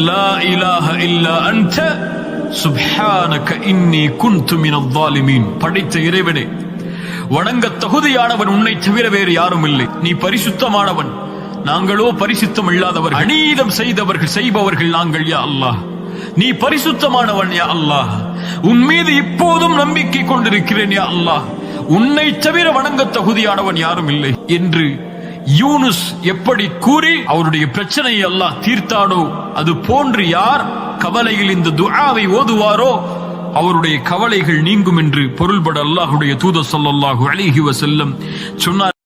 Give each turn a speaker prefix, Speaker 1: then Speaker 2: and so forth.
Speaker 1: லா இலாஹ இல்லா அன்ட சுப்ஹானக இன்னி குந்து மினல் ஸாலிமீன் படைத்த இறைவனே வணங்க தகுதியானவன் உன்னை தவிர வேறு யாரும் இல்லை நீ பரிசுத்தமானவன் நாங்களோ பரிசுத்தம் இல்லாதவர் அநீதம் செய்தவர்கள் செய்பவர்கள் நாங்கள் யா அல்லாஹ் நீ பரிசுத்தமானவன் யா அல்லாஹ் உன் மீது இப்போதும் நம்பிக்கை கொண்டிருக்கிறேன் யா அல்லாஹ் உன்னை தவிர வணங்க தகுதியானவன் யாரும் இல்லை என்று யூனுஸ் எப்படி கூறி அவருடைய பிரச்சனையை எல்லாம் தீர்த்தானோ அது போன்று யார் கவலையில் இந்த துஆவை ஓதுவாரோ அவருடைய கவலைகள் நீங்கும் என்று பொருள்பட அல்லாஹுடைய தூத ஸல்லல்லாஹு அலைஹி வசல்லம் சொன்னார்.